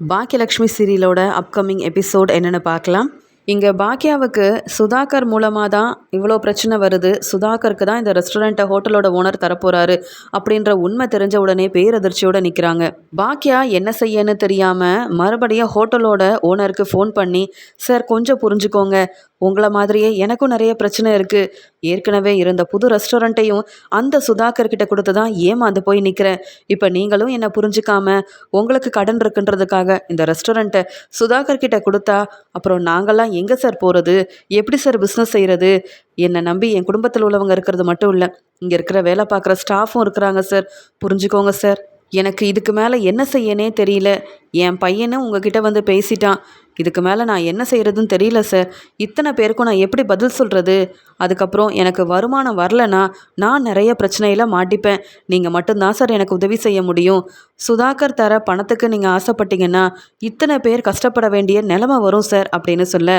Bhagyalakshmi சீரியலோட upcoming episode என்னென்னு பார்க்கலாம். இங்கே பாக்கியாவுக்கு சுதாகர் மூலமாக தான் இவ்வளோ பிரச்சனை வருது. சுதாகருக்கு தான் இந்த ரெஸ்டாரண்ட்டை ஹோட்டலோட ஓனர் தரப்போகிறாரு அப்படின்ற உண்மை தெரிஞ்ச உடனே பேரதிர்ச்சியோடு நிற்கிறாங்க பாக்கியா என்ன செய்யன்னு தெரியாமல் மறுபடியும் ஹோட்டலோட ஓனருக்கு ஃபோன் பண்ணி சார் கொஞ்சம் புரிஞ்சுக்கோங்க. உங்களை மாதிரியே எனக்கும் நிறைய பிரச்சனை இருக்குது ஏற்கனவே இருந்த புது ரெஸ்டாரண்ட்டையும் அந்த சுதாகர் கிட்ட கொடுத்து தான் ஏமாந்து போய் நிற்கிறேன் இப்போ நீங்களும் என்னை புரிஞ்சுக்காம உங்களுக்கு கடன் இருக்குன்றதுக்காக இந்த ரெஸ்டாரண்ட்டை சுதாகர் கிட்ட கொடுத்தா அப்புறம் நாங்கள்லாம் எங்கே சார் போகிறது எப்படி சார் பிஸ்னஸ் செய்கிறது என்னை நம்பி என் குடும்பத்தில் உள்ளவங்க இருக்கிறது மட்டும் இல்லை இங்கே இருக்கிற வேலை பார்க்குற ஸ்டாஃபும் இருக்கிறாங்க சார். புரிஞ்சுக்கோங்க சார். எனக்கு இதுக்கு மேலே என்ன செய்யனே தெரியல. என் பையனும் உங்ககிட்ட வந்து பேசிட்டான். இதுக்கு மேலே நான் என்ன செய்கிறதுன்னு தெரியல சார் இத்தனை பேருக்கும் நான் எப்படி பதில் சொல்கிறது அதுக்கப்புறம் எனக்கு வருமானம் வரலனா நான் நிறைய பிரச்சனையில் மாட்டிப்பேன். நீங்கள் மட்டும்தான் சார் எனக்கு உதவி செய்ய முடியும். சுதாகர் தர பணத்துக்கு நீங்கள் ஆசைப்பட்டீங்கன்னா இத்தனை பேர் கஷ்டப்பட வேண்டிய நிலமை வரும் சார் அப்படின்னு சொல்ல.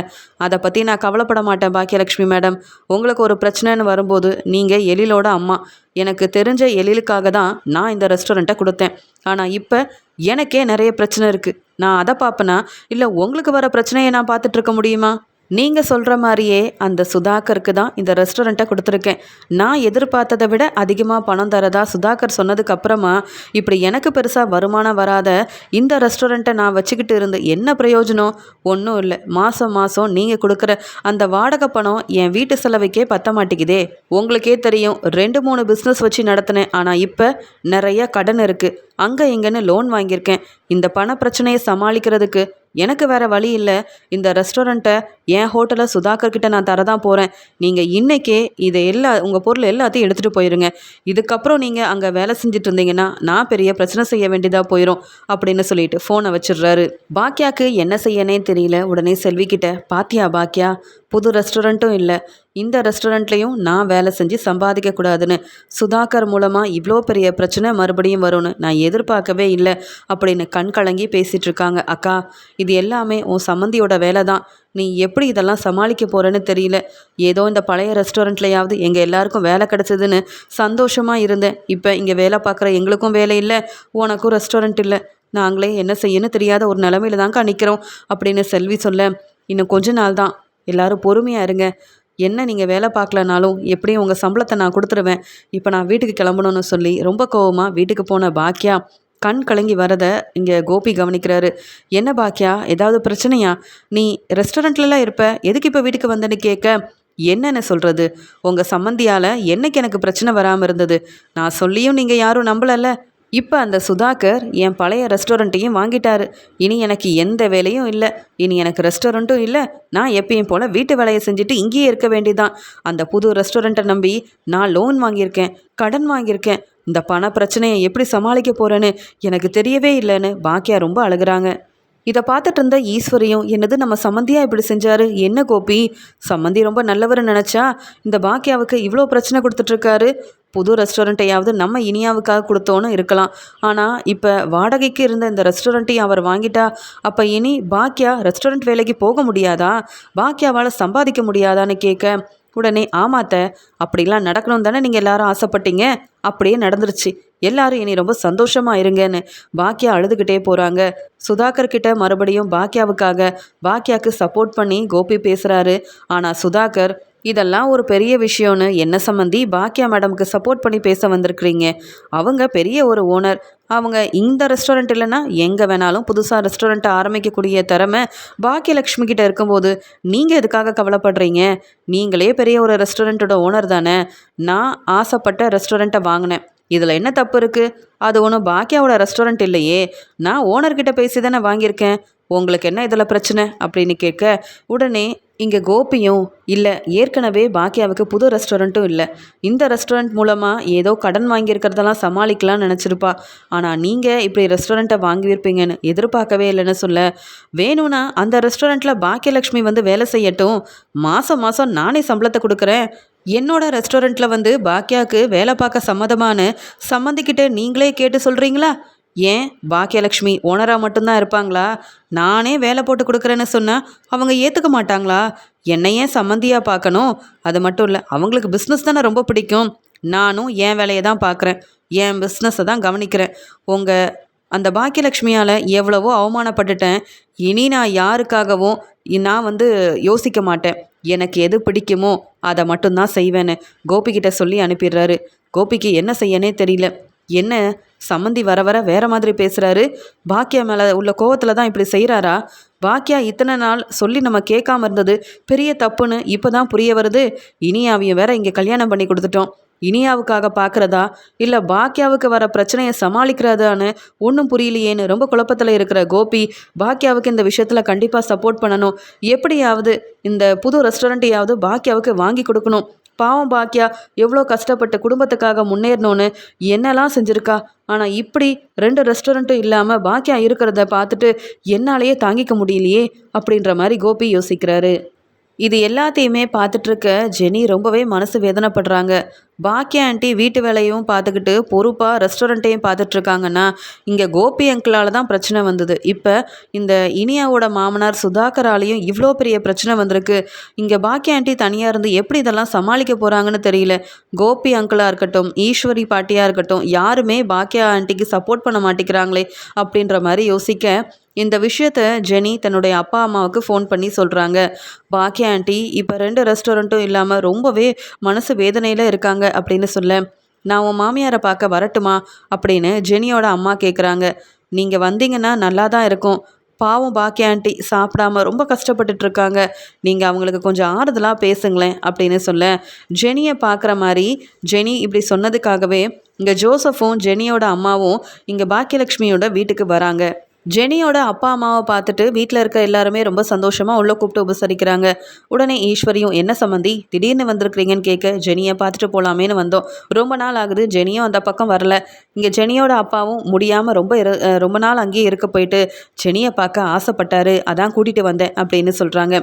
அதை பற்றி நான் கவலைப்பட மாட்டேன் பாக்கியலக்ஷ்மி மேடம். உங்களுக்கு ஒரு பிரச்சனைன்னு வரும்போது நீங்கள் எழிலோட அம்மா. எனக்கு தெரிஞ்ச எழிலுக்காக தான் நான் இந்த ரெஸ்டாரண்ட்டை கொடுத்தேன். ஆனால் இப்போ எனக்கே நிறைய பிரச்சனை இருக்குது நான் அதை பார்ப்பேனா? இல்லை உங்களுக்கு வர பிரச்சனையை நான் பார்த்துட்ருக்க முடியுமா? நீங்கள் சொல்கிற மாதிரியே அந்த சுதாகருக்கு தான் இந்த ரெஸ்டாரண்ட்டை கொடுத்துருக்கேன். நான் எதிர்பார்த்ததை விட அதிகமாக பணம் தரதா சுதாகர் சொன்னதுக்கு அப்புறமா இப்படி எனக்கு பெருசாக வருமானம் வராத இந்த ரெஸ்டாரண்ட்டை நான் வச்சுக்கிட்டு இருந்து என்ன பிரயோஜனம்? ஒன்றும் இல்லை. மாதம் மாதம் நீங்கள் கொடுக்குற அந்த வாடகை பணம் என் வீட்டு செலவுக்கே பத்த மாட்டேங்குதே. உங்களுக்கே தெரியும் ரெண்டு மூணு பிஸ்னஸ் வச்சு நடத்தினேன். ஆனால் இப்போ நிறைய கடன் இருக்குது அங்கே இங்கேன்னு லோன் வாங்கியிருக்கேன். இந்த பண பிரச்சனையை சமாளிக்கிறதுக்கு எனக்கு வேறு வழி இல்லை. இந்த ரெஸ்டாரண்ட்டை என் ஹோட்டலை சுதாகர் கிட்ட நான் தரதான் போகிறேன் நீங்கள் இன்றைக்கே இதை எல்லா உங்கள் பொருள் எல்லாத்தையும் எடுத்துகிட்டு போயிருங்க. இதுக்கப்புறம் நீங்கள் அங்கே வேலை செஞ்சுட்டு இருந்தீங்கன்னா நான் பெரிய பிரச்சனை செய்ய வேண்டியதாக போயிடும் அப்படின்னு சொல்லிட்டு ஃபோனை வச்சிடுறாரு. பாக்கியாக்கு என்ன செய்யனே தெரியல. உடனே செல்விக்கிட்ட பாத்தியா பாக்கியா புது ரெஸ்டாரண்ட்டும் இல்லை. இந்த ரெஸ்டாரண்ட்லேயும் நான் வேலை செஞ்சு சம்பாதிக்கக்கூடாதுன்னு சுதாகர் மூலமாக இவ்வளோ பெரிய பிரச்சனை மறுபடியும் வரும்னு நான் எதிர்பார்க்கவே இல்லை அப்படின்னு கண் கலங்கி பேசிகிட்டு இருக்காங்க அக்கா. இது எல்லாமே உன் சம்மந்தியோட வேலை தான் நீ எப்படி இதெல்லாம் சமாளிக்க போகிறேன்னு தெரியல. ஏதோ இந்த பழைய ரெஸ்டாரண்ட்லையாவது எங்கள் எல்லாருக்கும் வேலை கிடச்சிதுன்னு சந்தோஷமாக இருந்தேன். இப்போ இங்கே வேலை பார்க்குற எங்களுக்கும் வேலை இல்லை உனக்கும் ரெஸ்டாரண்ட் இல்லை. நாங்களே என்ன செய்யணும் தெரியாத ஒரு நிலமையில தாங்க நிற்கிறோம் அப்படின்னு செல்வி சொல்ல இன்னும் கொஞ்ச நாள் தான். எல்லாரும் பொறுமையாக இருங்க. என்ன நீங்கள் வேலை பார்க்கலனாலும் எப்படியும் உங்கள் சம்பளத்தை நான் கொடுத்துருவேன். இப்போ நான் வீட்டுக்கு கிளம்பணும்னு சொல்லி ரொம்ப கோவமாக வீட்டுக்கு போன பாக்கியா கண் கலங்கி வரதை இங்கே கோபி கவனிக்கிறாரு. என்ன பாக்கியா? ஏதாவது பிரச்சனையா? நீ ரெஸ்டாரண்ட்லலாம் இருப்ப? எதுக்கு இப்போ வீட்டுக்கு வந்தேன்னு கேட்க என்னென்ன சொல்கிறது உங்கள் சம்மந்தியால் என்னைக்கு எனக்கு பிரச்சனை வராமல் இருந்தது? நான் சொல்லியும் நீங்கள் யாரும் நம்பலல்ல. இப்போ அந்த சுதாகர் என் பழைய ரெஸ்டாரண்ட்டையும் வாங்கிட்டாரு. இனி எனக்கு எந்த வேலையும் இல்லை. இனி எனக்கு ரெஸ்டாரண்ட்டும் இல்லை. நான் எப்பயும் போல் வீட்டு வேலையை செஞ்சுட்டு இங்கேயே இருக்க வேண்டியதான் அந்த புது ரெஸ்டாரண்ட்டை நம்பி நான் லோன் வாங்கியிருக்கேன் கடன் வாங்கியிருக்கேன். இந்த பண பிரச்சனையை எப்படி சமாளிக்க போகிறேன்னு எனக்கு தெரியவே இல்லைன்னு பாக்கியா ரொம்ப அழுகிறாங்க. இதை பார்த்துட்டு இருந்த ஈஸ்வரியும் என்னது நம்ம சம்மந்தியாக இப்படி செஞ்சாரு? என்ன கோபி? சம்மந்தி ரொம்ப நல்லவர் நினச்சா இந்த பாக்கியாவுக்கு இவ்வளோ பிரச்சனை கொடுத்துட்ருக்காரு புது ரெஸ்டாரண்ட்டையாவது நம்ம இனியாவுக்காக கொடுத்தோன்னு இருக்கலாம். ஆனால் இப்போ வாடகைக்கு இருந்த இந்த ரெஸ்டாரண்ட்டையும் அவர் வாங்கிட்டா அப்போ இனி பாக்கியா ரெஸ்டாரண்ட் வேலைக்கு போக முடியாதா? பாக்கியாவால் சம்பாதிக்க முடியாதான்னு கேட்க உடனே ஆமாத்த அப்படிலாம் நடக்கணும் தானே நீங்கள் எல்லாரும் ஆசைப்பட்டீங்க? அப்படியே நடந்துருச்சு. எல்லாரும் இனி ரொம்ப சந்தோஷமா இருங்கன்னு பாக்கியா அழுதுகிட்டே போகிறாங்க சுதாகர் கிட்ட மறுபடியும் பாக்கியாவுக்காக பாக்கியாவுக்கு சப்போர்ட் பண்ணி கோபி பேசுகிறாரு ஆனால் சுதாகர் இதெல்லாம் ஒரு பெரிய விஷயம்னு. என்ன சம்மந்தி பாக்கியா மேடமுக்கு சப்போர்ட் பண்ணி பேச வந்திருக்கிறீங்க. அவங்க பெரிய ஒரு ஓனர் அவங்க இந்த ரெஸ்டாரண்ட் இல்லைன்னா எங்கே வேணாலும் புதுசாக ரெஸ்டாரண்ட்டை ஆரம்பிக்கக்கூடிய திறமை பாக்கியலக்ஷ்மி கிட்ட இருக்கும்போது நீங்கள் எதுக்காக கவலைப்படுறீங்க? நீங்களே பெரிய ஒரு ரெஸ்டாரண்ட்டோட ஓனர் தானே. நான் ஆசைப்பட்ட ரெஸ்டாரண்ட்டை வாங்கினேன். இதில் என்ன தப்பு இருக்குது அது ஒன்றும் பாக்கியாவோட ரெஸ்டாரண்ட் இல்லையே. நான் ஓனர்கிட்ட பேசி தானே வாங்கியிருக்கேன். உங்களுக்கு என்ன இதில் பிரச்சனை? அப்படின்னு கேட்க உடனே இங்கே கோபியும் இல்லை ஏற்கனவே பாக்கியாவுக்கு புது ரெஸ்டாரண்ட்டும் இல்லை. இந்த ரெஸ்டாரண்ட் மூலமாக ஏதோ கடன் வாங்கியிருக்கிறதெல்லாம் சமாளிக்கலாம்னு நினச்சிருப்பா. ஆனால் நீங்கள் இப்படி ரெஸ்டாரண்ட்டை வாங்கியிருப்பீங்கன்னு எதிர்பார்க்கவே இல்லைன்னு சொல்ல. வேணும்னா அந்த ரெஸ்டாரண்ட்டில் பாக்கியலக்ஷ்மி வந்து வேலை செய்யட்டும். மாதம் மாதம் நானே சம்பளத்தை கொடுக்குறேன். என்னோட ரெஸ்டாரண்ட்டில் வந்து பாக்கியாவுக்கு வேலை பார்க்க சம்மதமான சம்மந்திக்கிட்ட நீங்களே கேட்டு சொல்கிறீங்களா ஏன்? பாக்கியலக்ஷ்மி ஓனராக மட்டும்தான் இருப்பாங்களா? நானே வேலை போட்டு கொடுக்குறேன்னு சொன்னால் அவங்க ஏற்றுக்க மாட்டாங்களா? என்னை ஏன் சம்மந்தியாக பார்க்கணும்? அது மட்டும் இல்லை அவங்களுக்கு பிஸ்னஸ் தானே ரொம்ப பிடிக்கும். நானும் என் வேலையை தான் பார்க்குறேன். என் பிஸ்னஸை தான் கவனிக்கிறேன். உங்கள் அந்த பாக்கியலட்சுமியால் எவ்வளவோ அவமானப்பட்டுட்டேன். இனி நான் யாருக்காகவும் நான் வந்து யோசிக்க மாட்டேன். எனக்கு எது பிடிக்குமோ அதை மட்டும்தான் செய்வேன்னு கோபிக்கிட்ட சொல்லி அனுப்பிடுறாரு. கோபிக்கு என்ன செய்யனே தெரியல. என்ன? சம்மந்தி வர வர வேற மாதிரி பேசுகிறாரு பாக்கியா மேலே உள்ள கோவத்தில் தான் இப்படி செய்கிறாரா பாக்கியா இத்தனை நாள் சொல்லி நம்ம கேட்காம இருந்தது. பெரிய தப்புன்னு இப்போ தான் புரிய வருது. இனியாவையும் வேற இங்கே கல்யாணம் பண்ணி கொடுத்துட்டோம். இனியாவுக்காக பார்க்குறதா இல்லை பாக்கியாவுக்கு வர பிரச்சனையை சமாளிக்கிறதான்னு ஒன்றும் புரியலையேன்னு ரொம்ப குழப்பத்தில் இருக்கிற கோபி பாக்கியாவுக்கு இந்த விஷயத்தில் கண்டிப்பாக சப்போர்ட் பண்ணணும். எப்படியாவது இந்த புது ரெஸ்டாரண்ட்டையாவது பாக்கியாவுக்கு வாங்கி கொடுக்கணும். பாவம் பாக்கியா எவ்வளோ கஷ்டப்பட்டு குடும்பத்துக்காக முன்னேறணும்னு என்னெல்லாம் செஞ்சுருக்கா? ஆனால் இப்படி ரெண்டு ரெஸ்டாரண்ட்டும் இல்லாமல் பாக்கியா இருக்கிறத பார்த்துட்டு என்னாலேயே தாங்கிக்க முடியலையே அப்படின்ற மாதிரி கோபி யோசிக்கிறாரு. இது எல்லாத்தையுமே பார்த்துட்ருக்க ஜெனி ரொம்பவே மனசு வேதனைப்படுறாங்க. பாக்கியா ஆண்டி வீட்டு வேலையும் பார்த்துக்கிட்டு பொறுப்பாக ரெஸ்டாரண்ட்டையும் பார்த்துட்ருக்காங்கன்னா இங்கே கோபி அங்கிளால் தான் பிரச்சனை வந்தது. இப்போ இந்த இனியாவோட மாமனார் சுதாகராலையும் இவ்வளோ பெரிய பிரச்சனை வந்திருக்கு. இங்கே பாக்கியா ஆண்டி தனியாக இருந்து எப்படி இதெல்லாம் சமாளிக்க போகிறாங்கன்னு தெரியல. கோபி அங்கிளாக இருக்கட்டும் ஈஸ்வரி பாட்டியாக இருக்கட்டும் யாருமே பாக்கியா ஆண்டிக்கு சப்போர்ட் பண்ண மாட்டேங்கிறாங்களே அப்படின்ற மாதிரி யோசிக்க இந்த விஷயத்த ஜெனி தன்னுடைய அப்பா அம்மாவுக்கு ஃபோன் பண்ணி சொல்கிறாங்க பாக்கியா ஆண்டி இப்போ ரெண்டு ரெஸ்டாரண்ட்டும் இல்லாமல் ரொம்பவே மனசு வேதனையில் இருக்காங்க அப்படின்னு சொல்ல நான் உன் மாமியாரை பார்க்க வரட்டுமா? அப்படின்னு ஜெனியோட அம்மா கேட்குறாங்க நீங்கள் வந்தீங்கன்னா நல்லா தான் இருக்கும். பாவம் பாக்கிய ஆண்டி சாப்பிடாம ரொம்ப கஷ்டப்பட்டுட்டு இருக்காங்க. நீங்கள் அவங்களுக்கு கொஞ்சம் ஆறுதலாக பேசுங்களேன் அப்படின்னு சொல்ல ஜெனியை பார்க்குற மாதிரி ஜெனி இப்படி சொன்னதுக்காகவே இங்கே ஜோசஃபும் ஜெனியோட அம்மாவும் இங்கே பாக்கியலக்ஷ்மியோட வீட்டுக்கு வராங்க. ஜெனியோட அப்பா அம்மாவை பார்த்துட்டு வீட்டில் இருக்க எல்லாருமே ரொம்ப சந்தோஷமாக உள்ளே கூப்பிட்டு உபசரிக்கிறாங்க. உடனே ஈஸ்வரியும் என்ன சம்மந்தி திடீர்னு வந்திருக்கிறீங்கன்னு கேட்க ஜெனியை பார்த்துட்டு போகலாமேன்னு வந்தோம். ரொம்ப நாள் ஆகுது ஜெனியும் அந்த பக்கம் வரல. இங்கே ஜெனியோட அப்பாவும் முடியாமல் ரொம்ப இரு ரொம்ப நாள் அங்கேயே இருக்க போயிட்டு ஜெனியை பார்க்க ஆசைப்பட்டாரு அதான் கூட்டிகிட்டு வந்தேன் அப்படின்னு சொல்கிறாங்க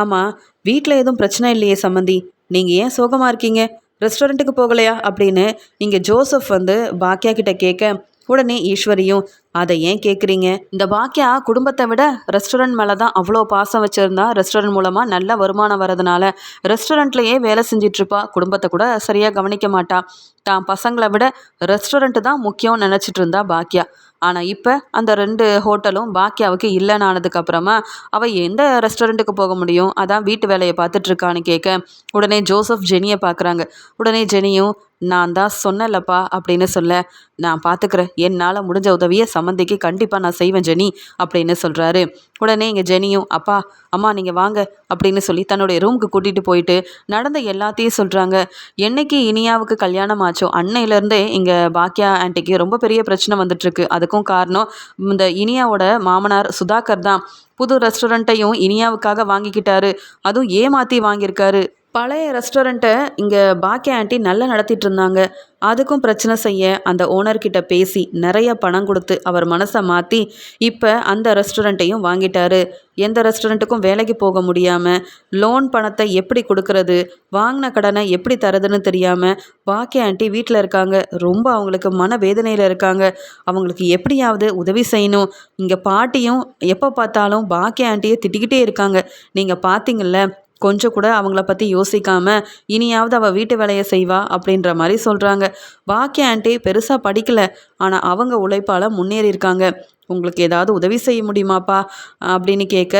ஆமாம் வீட்டில் எதுவும் பிரச்சனை இல்லையே சம்மந்தி நீங்கள் ஏன் சோகமாக இருக்கீங்க? ரெஸ்டாரண்ட்டுக்கு போகலையா? அப்படின்னு இங்கே ஜோசப் வந்து பாக்கியா கிட்ட கேட்க உடனே ஈஸ்வரியும் அதை ஏன் கேட்குறீங்க இந்த பாக்கியா குடும்பத்தை விட ரெஸ்டாரண்ட் மேலே தான் அவ்வளோ பாசம் வச்சுருந்தா ரெஸ்டாரண்ட் மூலமாக நல்ல வருமானம் வரதுனால ரெஸ்டாரண்ட்லேயே வேலை செஞ்சிட்ருப்பா. குடும்பத்தை கூட சரியாக கவனிக்க மாட்டா. தான் பசங்களை விட ரெஸ்டாரண்ட்டு தான் முக்கியம் நினச்சிட்டு இருந்தா பாக்கியா ஆனால் இப்போ அந்த ரெண்டு ஹோட்டலும் பாக்கியாவுக்கு இல்லைன்னு ஆனதுக்கப்புறமா அவள் எந்த ரெஸ்டாரண்ட்டுக்கு போக முடியும்? அதான் வீட்டு வேலையை பார்த்துட்ருக்கான்னு கேட்க உடனே ஜோசப் ஜெனியை பார்க்குறாங்க உடனே ஜெனியும் நான் தான் சொன்னலப்பா அப்படின்னு சொல்ல நான் பார்த்துக்கிறேன் என்னால் முடிஞ்ச உதவியை சம்மந்திக்கு கண்டிப்பாக நான் செய்வேன் ஜெனி அப்படின்னு சொல்கிறாரு உடனே இங்கே ஜெனியும் அப்பா அம்மா நீங்கள் வாங்க அப்படின்னு சொல்லி தன்னுடைய ரூமுக்கு கூட்டிகிட்டு போயிட்டு நடந்த எல்லாத்தையும் சொல்கிறாங்க என்னைக்கு இனியாவுக்கு கல்யாணம் ஆச்சோ அன்னையிலேருந்தே இங்கே பாக்கியா ஆண்டிக்கு ரொம்ப பெரிய பிரச்சனை வந்துட்டுருக்கு. அதுக்கும் காரணம் இந்த இனியாவோட மாமனார் சுதாகர் தான். புது ரெஸ்டாரண்ட்டையும் இனியாவுக்காக வாங்கிக்கிட்டாரு. அதுவும் ஏமாற்றி வாங்கியிருக்காரு. பழைய ரெஸ்டாரண்ட்டை இங்கே பாக்கிய ஆண்டி நல்லா நடத்திட்டு இருந்தாங்க அதுக்கும் பிரச்சனை செய்ய அந்த ஓனர்கிட்ட பேசி நிறைய பணம் கொடுத்து அவர் மனசை மாற்றி இப்போ அந்த ரெஸ்டாரண்ட்டையும் வாங்கிட்டாரு. எந்த ரெஸ்டாரண்ட்டுக்கும் வேலைக்கு போக முடியாமல் லோன் பணத்தை எப்படி கொடுக்கறது வாங்கின கடனை எப்படி தரதுன்னு தெரியாமல் பாக்கிய ஆண்டி வீட்டில் இருக்காங்க. ரொம்ப அவங்களுக்கு மன வேதனையில் இருக்காங்க. அவங்களுக்கு எப்படியாவது உதவி செய்யணும். இங்கே பாட்டியும் எப்போ பார்த்தாலும் பாக்கிய ஆண்டியை திட்டிக்கிட்டே இருக்காங்க. நீங்கள் பார்த்தீங்கல்ல கொஞ்சம் கூட அவங்கள பற்றி யோசிக்காமல் இனியாவது அவள் வீட்டு வேலையை செய்வா? அப்படின்ற மாதிரி சொல்கிறாங்க பாக்கிய ஆண்டி பெருசாக படிக்கல. ஆனால் அவங்க உழைப்பால் முன்னேறி இருக்காங்க. உங்களுக்கு ஏதாவது உதவி செய்ய முடியுமாப்பா? அப்படின்னு கேட்க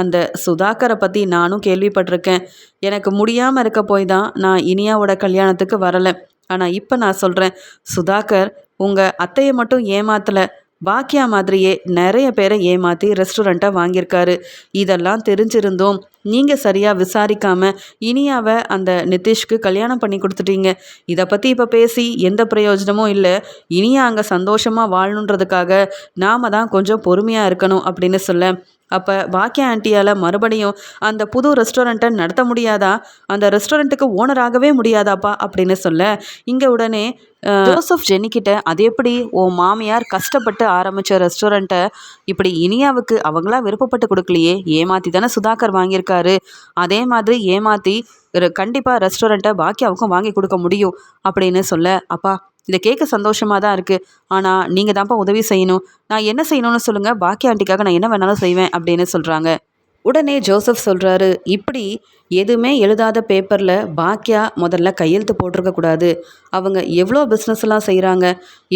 அந்த சுதாகரை பற்றி நானும் கேள்விப்பட்டிருக்கேன். எனக்கு முடியாமல் இருக்க போய் தான் நான் இனியாவோட கல்யாணத்துக்கு வரலை. ஆனால் இப்போ நான் சொல்கிறேன் சுதாகர் உங்கள் அத்தையை மட்டும் ஏமாத்தலை. பாக்கியா மாதிரியே நிறைய பேரை ஏமாற்றி ரெஸ்டாரண்ட்டை வாங்கியிருக்காரு. இதெல்லாம் தெரிஞ்சிருந்தோம். நீங்கள் சரியாக விசாரிக்காமல் இனியாவை அந்த நிதிஷ்க்கு கல்யாணம் பண்ணி கொடுத்துட்டீங்க. இதை பற்றி இப்போ பேசி எந்த பிரயோஜனமும் இல்லை. இனியா அங்கே சந்தோஷமாக வாழணுன்றதுக்காக நாம தான் கொஞ்சம் பொறுமையாக இருக்கணும் அப்படின்னு சொல்ல அப்போ பாக்கியா ஆண்டியால் மறுபடியும் அந்த புது ரெஸ்டாரண்ட்டை நடத்த முடியாதா? அந்த ரெஸ்டாரண்ட்டுக்கு ஓனராகவே முடியாதாப்பா? அப்படின்னு சொல்ல இங்கே உடனே ஜோசப் ஜெனிக்கிட்ட அது எப்படி? ஓ மாமியார் கஷ்டப்பட்டு ஆரம்பித்த ரெஸ்டாரண்ட்டை இப்படி இனியாவுக்கு அவங்களா விருப்பப்பட்டு கொடுக்கலையே? ஏமாற்றி தானே சுதாகர் வாங்கியிருக்காரு. அதே மாதிரி ஏமாற்றி கண்டிப்பாக ரெஸ்டாரண்ட்டை பாக்கியாவுக்கும் வாங்கி கொடுக்க முடியும். அப்படின்னு சொல்ல அப்பா இதை கேட்க சந்தோஷமாக தான் இருக்குது ஆனால் நீங்கள் தான்ப்பா உதவி செய்யணும். நான் என்ன செய்யணும்னு சொல்லுங்கள் பாக்கிய ஆண்டிக்காக நான் என்ன வேணாலும் செய்வேன் அப்படின்னு சொல்கிறாங்க உடனே ஜோசப் சொல்கிறாரு இப்படி எதுவுமே எழுதாத பேப்பரில் பாக்கியா முதல்ல கையெழுத்து போட்டிருக்கக்கூடாது அவங்க எவ்வளோ பிஸ்னஸ்லாம் செய்கிறாங்க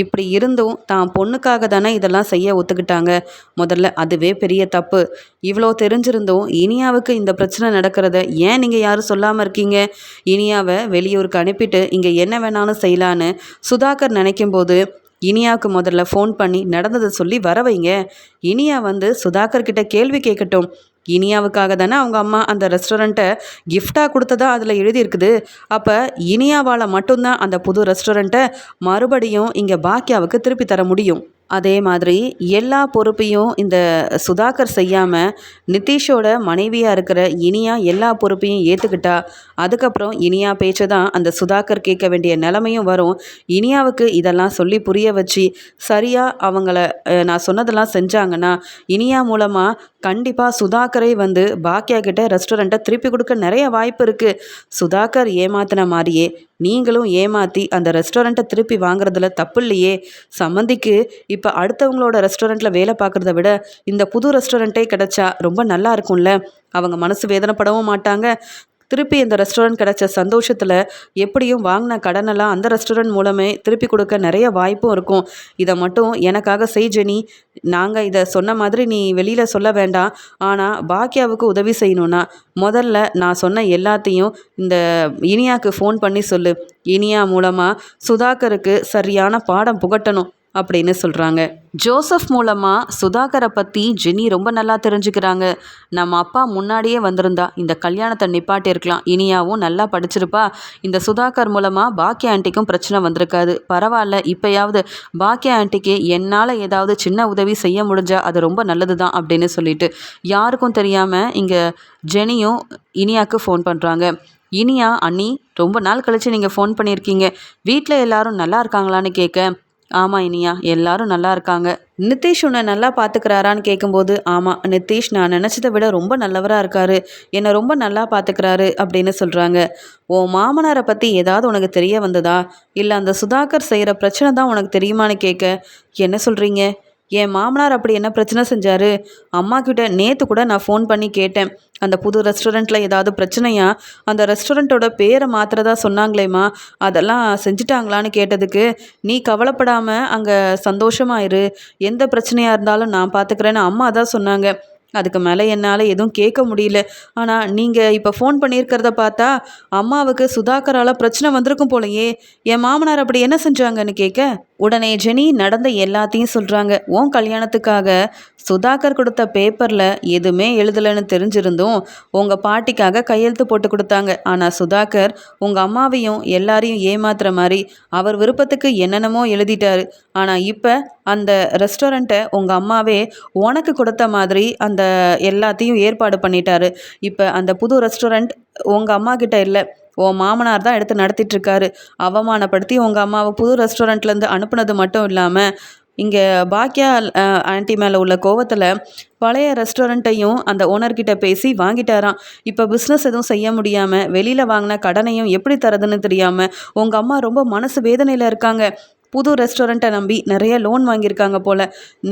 இப்படி இருந்தும் தான் பொண்ணுக்காக தானே இதெல்லாம் செய்ய ஒத்துக்கிட்டாங்க. முதல்ல அதுவே பெரிய தப்பு. இவ்வளோ தெரிஞ்சிருந்தும் இனியாவுக்கு இந்த பிரச்சனை நடக்கிறத ஏன் நீங்கள் யாரும் சொல்லாமல் இருக்கீங்க? இனியாவை வெளியூருக்கு அனுப்பிட்டு இங்கே என்ன வேணாலும் செய்யலான்னு சுதாகர் நினைக்கும்போது இனியாவுக்கு முதல்ல ஃபோன் பண்ணி நடந்ததை சொல்லி வர வைங்க. இனியா வந்து சுதாகர் கிட்ட கேள்வி கேட்கட்டும். இனியாவுக்காக தானே அவங்க அம்மா அந்த ரெஸ்டாரண்ட்டை கிஃப்டாக கொடுத்ததா அதில் எழுதியிருக்குது. அப்போ இனியாவால் மட்டும்தான் அந்த புது ரெஸ்டாரண்ட்டை மறுபடியும் இங்கே பாக்கியாவுக்கு திருப்பி தர முடியும். அதே மாதிரி எல்லா பொறுப்பையும் இந்த சுதாகர் செய்யாமல் நிதிஷோட மனைவியாக இருக்கிற இனியா எல்லா பொறுப்பையும் ஏற்றுக்கிட்டா அதுக்கப்புறம் இனியா பேச்சை தான் அந்த சுதாகர் கேட்க வேண்டிய நிலமையும் வரும். இனியாவுக்கு இதெல்லாம் சொல்லி புரிய வச்சு சரியாக அவங்கள நான் சொன்னதெல்லாம் செஞ்சாங்கன்னா இனியா மூலமாக கண்டிப்பாக சுதாகரை வந்து பாக்கியா கிட்ட ரெஸ்டாரண்ட்டை திருப்பி கொடுக்க நிறைய வாய்ப்பு இருக்குது சுதாகர் ஏமாத்தின மாதிரியே நீங்களும் ஏமாற்றி அந்த ரெஸ்டாரண்ட்டை திருப்பி வாங்குறதுல தப்பு இல்லையே. சம்மந்திக்கு இப்போ அடுத்தவங்களோட ரெஸ்டாரண்ட்டில் வேலை பார்க்குறத விட இந்த புது ரெஸ்டாரண்ட்டே கிடச்சா ரொம்ப நல்லா இருக்கும்ல. அவங்க மனசு வேதனைப்படவும் மாட்டாங்க. திருப்பி இந்த ரெஸ்டாரண்ட் கிடச்ச சந்தோஷத்தில் எப்படியும் வாங்கின கடனெல்லாம் அந்த ரெஸ்டாரண்ட் மூலமே திருப்பி கொடுக்க நிறைய வாய்ப்பும் இருக்கும். இதை மட்டும் எனக்காக செய் ஜெனி. நாங்கள் இதை சொன்ன மாதிரி நீ வெளியில் சொல்ல வேண்டாம். ஆனால் பாக்கியாவுக்கு உதவி செய்யணும்னா முதல்ல நான் சொன்ன எல்லாத்தையும் இந்த இனியாவுக்கு ஃபோன் பண்ணி சொல்லு. இனியா மூலமாக சுதாகருக்கு சரியான பாடம் புகட்டணும். அப்படின்னு சொல்கிறாங்க ஜோசப் மூலமாக சுதாகரை பற்றி ஜெனி ரொம்ப நல்லா தெரிஞ்சுக்கிறாங்க. நம்ம அப்பா முன்னாடியே வந்திருந்தா இந்த கல்யாணத்தை நிப்பாட்டியிருக்கலாம். இனியாவும் நல்லா படிச்சிருப்பா. இந்த சுதாகர் மூலமாக பாக்கிய ஆண்டிக்கும் பிரச்சனை வந்திருக்காது. பரவாயில்ல இப்போயாவது பாக்கிய ஆண்டிக்கு என்னால் ஏதாவது சின்ன உதவி செய்ய முடிஞ்சால் அது ரொம்ப நல்லது தான் அப்படின்னு சொல்லிட்டு யாருக்கும் தெரியாமல் இங்கே ஜெனியும் இனியாவுக்கு ஃபோன் பண்ணுறாங்க இனியா அண்ணி ரொம்ப நாள் கழித்து நீங்கள் ஃபோன் பண்ணியிருக்கீங்க. வீட்டில் எல்லாரும் நல்லா இருக்காங்களான்னு கேட்க ஆமாம் இனியா எல்லாரும் நல்லா இருக்காங்க. நிதிஷ் உன்னை நல்லா பார்த்துக்கிறாரான்னு கேட்கும்போது ஆமாம் நிதிஷ் நான் நினச்சதை விட ரொம்ப நல்லவராக இருக்காரு. என்னை ரொம்ப நல்லா பார்த்துக்கிறாரு அப்படின்னு சொல்கிறாங்க ஓ மாமனாரை பற்றி ஏதாவது உனக்கு தெரிய வந்ததா? இல்லை அந்த சுதாகர் செய்கிற பிரச்சனை தான் உனக்கு தெரியுமான்னு கேட்க என்ன சொல்கிறீங்க என் மாமனார் அப்படி என்ன பிரச்சனை செஞ்சார்? அம்மா கிட்ட நேற்று கூட நான் ஃபோன் பண்ணி கேட்டேன். அந்த புது ரெஸ்டாரண்ட்டில் ஏதாவது பிரச்சனையா? அந்த ரெஸ்டாரண்ட்டோட பேரை மாத்திரதா சொன்னாங்களேம்மா. அதெல்லாம் செஞ்சுட்டாங்களான்னு கேட்டதுக்கு நீ கவலைப்படாமல் அங்கே சந்தோஷமாயிரு எந்த பிரச்சனையாக இருந்தாலும் நான் பார்த்துக்கிறேன்னு அம்மா தான் சொன்னாங்க. அதுக்கு மேலே என்னால் எதுவும் கேட்க முடியல. ஆனால் நீங்கள் இப்போ ஃபோன் பண்ணியிருக்கிறத பார்த்தா அம்மாவுக்கு சுதாகரால் பிரச்சனை வந்திருக்கும் போலையே. என் மாமனார் அப்படி என்ன செஞ்சாங்கன்னு கேட்க உடனே ஜெனி நடந்த எல்லாத்தையும் சொல்கிறாங்க உன் கல்யாணத்துக்காக சுதாகர் கொடுத்த பேப்பரில் எதுவுமே எழுதலைன்னு தெரிஞ்சிருந்தும் உங்கள் பாட்டிக்காக கையெழுத்து போட்டு கொடுத்தாங்க. ஆனால் சுதாகர் உங்கள் அம்மாவையும் எல்லாரையும் ஏமாத்துற மாதிரி அவர் விருப்பத்துக்கு என்னென்னமோ எழுதிட்டாரு. ஆனால் இப்போ அந்த ரெஸ்டாரண்ட்டை உங்கள் அம்மாவே உனக்கு கொடுத்த மாதிரி அந்த எல்லாத்தையும் ஏற்பாடு பண்ணிட்டாரு. இப்போ அந்த புது ரெஸ்டாரண்ட் உங்கள் அம்மா கிட்ட இல்லை. உன் மாமனார் தான் எடுத்து நடத்திட்டுருக்காரு. அவமானப்படுத்தி உங்கள் அம்மாவை புது ரெஸ்டாரண்ட்லேருந்து அனுப்புனது மட்டும் இல்லாமல் இங்கே பாக்கியா ஆன்ட்டி மேலே உள்ள கோவத்தில் பழைய ரெஸ்டாரண்ட்டையும் அந்த ஓனர்கிட்ட பேசி வாங்கிட்டாராம். இப்போ பிஸ்னஸ் எதுவும் செய்ய முடியாமல் வெளியில் வாங்கின கடனையும் எப்படி தரதுன்னு தெரியாமல் உங்கள் அம்மா ரொம்ப மனசு வேதனையில் இருக்காங்க. புது ரெஸ்டாரண்ட்டை நம்பி நிறைய லோன் வாங்கியிருக்காங்க போல்.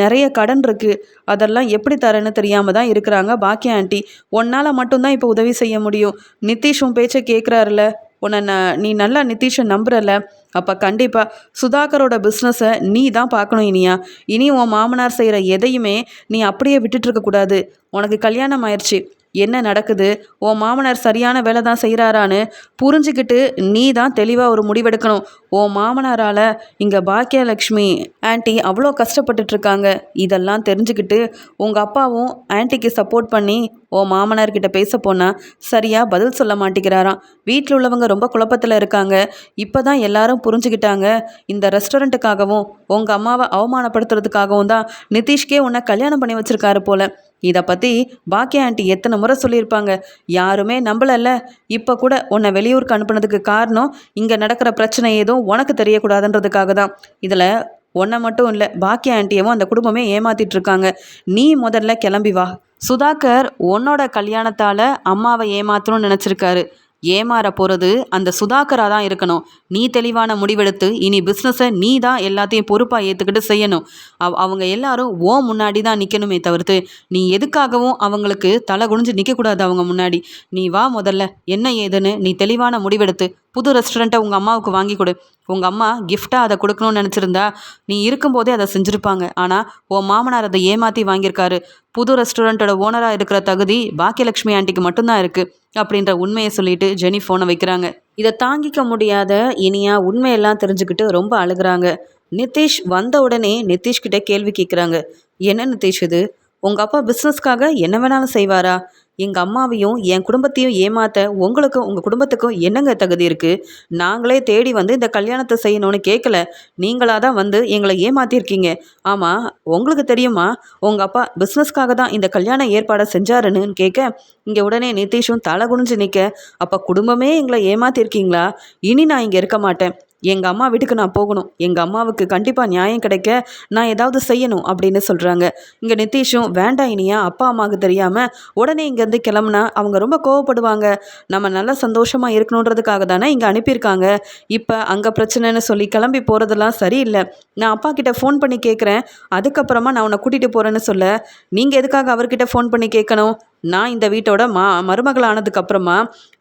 நிறைய கடன் இருக்குது அதெல்லாம் எப்படி தரேன்னு தெரியாமல் தான் இருக்கிறாங்க. பாக்கிய ஆண்டி உன்னால் மட்டும்தான் இப்போ உதவி செய்ய முடியும். நிதிஷும் பேச்சை கேட்குறாருல உன்னை ந நீ நல்லா நிதிஷை நம்புறல. அப்போ கண்டிப்பாக சுதாகரோட பிஸ்னஸை நீ தான் பார்க்கணும் இனியா. இனி உன் மாமனார் செய்கிற எதையுமே நீ அப்படியே விட்டுட்டு இருக்கக்கூடாது உனக்கு கல்யாணம் ஆயிடுச்சு என்ன நடக்குது? உன் மாமனார் சரியான வேலை தான் செய்கிறாரான்னு புரிஞ்சுக்கிட்டு நீ தான் தெளிவாக ஒரு முடிவெடுக்கணும். உன் மாமனாரால் இங்கே பாக்கியலக்ஷ்மி ஆன்ட்டி அவ்வளோ கஷ்டப்பட்டுட்ருக்காங்க. இதெல்லாம் தெரிஞ்சுக்கிட்டு உங்கள் அப்பாவும் ஆன்ட்டிக்கு சப்போர்ட் பண்ணி ஓ மாமனார்கிட்ட பேச போனால் சரியாக பதில் சொல்ல மாட்டேங்கிறாராம். வீட்டில் உள்ளவங்க ரொம்ப குழப்பத்தில் இருக்காங்க. இப்போ தான் எல்லாரும் புரிஞ்சுக்கிட்டாங்க. இந்த ரெஸ்டாரண்ட்டுக்காகவும் உங்கள் அம்மாவை அவமானப்படுத்துறதுக்காகவும் தான் நிதிஷ்கே உன்னை கல்யாணம் பண்ணி வச்சுருக்காரு போல். இதை பற்றி பாக்கிய ஆண்டி எத்தனை முறை சொல்லியிருப்பாங்க. யாருமே நம்பலல்ல. இப்போ கூட உன்னை வெளியூருக்கு அனுப்புனதுக்கு காரணம் இங்கே நடக்கிற பிரச்சனை எதுவும் உனக்கு தெரியக்கூடாதுன்றதுக்காக தான். இதில் உன்னை மட்டும் இல்லை பாக்கிய ஆண்டியவும் அந்த குடும்பமே ஏமாத்திட்டு இருக்காங்க. நீ முதல்ல கிளம்பி வா. சுதாகர் உன்னோட கல்யாணத்தால் அம்மாவை ஏமாத்தணும்னு நினச்சிருக்காரு. ஏமாற போகிறது அந்த சுதாகராக தான் இருக்கணும். நீ தெளிவான முடிவெடுத்து இனி பிஸ்னஸை நீ தான் எல்லாத்தையும் பொறுப்பாக ஏற்றுக்கிட்டு செய்யணும். அவ் அவங்க எல்லாரும் ஓ முன்னாடி தான் நிற்கணுமே தவிர்த்து நீ எதுக்காகவும் அவங்களுக்கு தலை குனிஞ்சு நிற்கக்கூடாது அவங்க முன்னாடி. நீ வா முதல்ல என்ன ஏதுன்னு நீ தெளிவான முடிவெடுத்து புது ரெஸ்டாரண்ட்டை உங்கள் அம்மாவுக்கு வாங்கி கொடு. உங்கள் அம்மா கிஃப்டாக அதை கொடுக்கணும்னு நினச்சிருந்தா நீ இருக்கும்போதே அதை செஞ்சுருப்பாங்க. ஆனால் உன் மாமனார் அதை ஏமாற்றி வாங்கியிருக்காரு. புது ரெஸ்டாரண்ட்டோட ஓனராக இருக்கிற தகுதி பாக்கியலட்சுமி ஆண்டிக்கு மட்டும்தான் இருக்குது அப்படின்ற உண்மையை சொல்லிட்டு ஜெனி ஃபோனை வைக்கிறாங்க. இதை தாங்கிக்க முடியாத இனியா உண்மையெல்லாம் தெரிஞ்சுக்கிட்டு ரொம்ப அழுகுறாங்க. நிதிஷ் வந்த உடனே நிதிஷ்கிட்ட கேள்வி கேட்குறாங்க என்ன நிதிஷ் இது? உங்கள் அப்பா பிஸ்னஸ்க்காக என்ன வேணாலும் செய்வாரா? எங்கள் அம்மாவையும் என் குடும்பத்தையும் ஏமாற்ற உங்களுக்கும் உங்கள் குடும்பத்துக்கும் என்னங்க தகுதி இருக்குது நாங்களே தேடி வந்து இந்த கல்யாணத்தை செய்யணும்னு கேட்கல நீங்களாக தான் வந்து எங்களை ஏமாற்றிருக்கீங்க ஆமாம் உங்களுக்கு தெரியுமா உங்கள் அப்பா பிஸ்னஸ்க்காக தான் இந்த கல்யாண ஏற்பாடை செஞ்சாருன்னு கேட்க இங்கே உடனே நிதிஷும் தலை குனிஞ்சு நிற்க அப்போ குடும்பமே எங்களை ஏமாத்திருக்கீங்களா? இனி நான் இங்கே இருக்க மாட்டேன். எங்கள் அம்மா வீட்டுக்கு நான் போகணும். எங்கள் அம்மாவுக்கு கண்டிப்பாக நியாயம் கிடைக்க நான் ஏதாவது செய்யணும் அப்படின்னு சொல்கிறாங்க இங்கே நிதிஷும் வேண்டாம் இனியா அப்பா அம்மாவுக்கு தெரியாமல் உடனே இங்கேருந்து கிளம்புனா அவங்க ரொம்ப கோவப்படுவாங்க. நம்ம நல்லா சந்தோஷமாக இருக்கணுன்றதுக்காக தானே இங்கே அனுப்பியிருக்காங்க. இப்போ அங்கே பிரச்சனைன்னு சொல்லி கிளம்பி போகிறதெல்லாம் சரியில்லை. நான் அப்பா கிட்ட ஃபோன் பண்ணி கேட்குறேன் அதுக்கப்புறமா நான் உன்னை கூட்டிகிட்டு போகிறேன்னு சொல்ல. நீங்கள் எதுக்காக அவர்கிட்ட ஃபோன் பண்ணி கேட்கணும்? நான் இந்த வீட்டோட மா மருமகளானதுக்கப்புறமா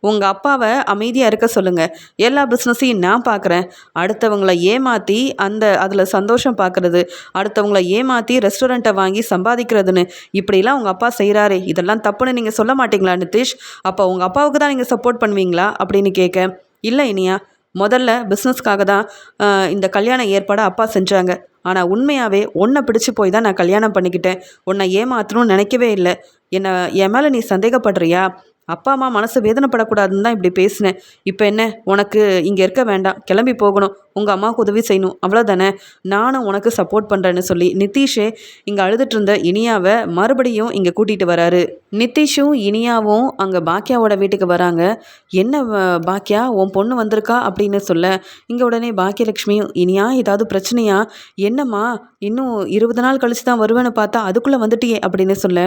உங்கள் அப்பாவை அமைதியாக இருக்க சொல்லுங்கள் எல்லா பிஸ்னஸையும் நான் பார்க்குறேன் அடுத்தவங்களை ஏமாற்றி அந்த அதில் சந்தோஷம் பார்க்குறது அடுத்தவங்களை ஏமாற்றி ரெஸ்டாரண்ட்டை வாங்கி சம்பாதிக்கிறதுன்னு இப்படிலாம் உங்கள் அப்பா செய்கிறாரே இதெல்லாம் தப்புன்னு நீங்கள் சொல்ல மாட்டீங்களா நிதிஷ்? அப்போ உங்கள் அப்பாவுக்கு தான் நீங்கள் சப்போர்ட் பண்ணுவீங்களா அப்படின்னு கேட்க இல்லை இனியா. முதல்ல பிஸ்னஸ்க்காக தான் இந்த கல்யாண ஏற்பாடை அப்பா செஞ்சாங்க. ஆனால் உண்மையாகவே உன்னை பிடிச்சி போய் தான் நான் கல்யாணம் பண்ணிக்கிட்டேன். உன்னை ஏமாற்றணும்னு நினைக்கவே இல்லை. என்னை என் மேலே நீ சந்தேகப்படுறியா? அப்பா அம்மா மனசு வேதனைப்படக்கூடாதுன்னு தான் இப்படி பேசினேன். இப்போ என்ன? உனக்கு இங்கே இருக்க வேண்டாம். கிளம்பி போகணும். உங்கள் அம்மாவுக்கு உதவி செய்யணும். அவ்வளோதானே நானும் உனக்கு சப்போர்ட் பண்ணுறேன்னு சொல்லி நிதிஷே இங்கே அழுதுட்டு இருந்த இனியாவை மறுபடியும் இங்கே கூட்டிகிட்டு வராரு. நிதிஷும் இனியாவும் அங்கே பாக்கியாவோட வீட்டுக்கு வராங்க. என்ன பாக்கியா உன் பொண்ணு வந்திருக்கா? அப்படின்னு சொல்ல இங்கே உடனே பாக்கியலட்சுமியும் இனியா ஏதாவது பிரச்சனையா? என்னம்மா? இன்னும் இருபது நாள் கழிச்சு தான் வருவேன்னு பார்த்தா அதுக்குள்ளே வந்துட்டியே அப்படின்னு சொல்ல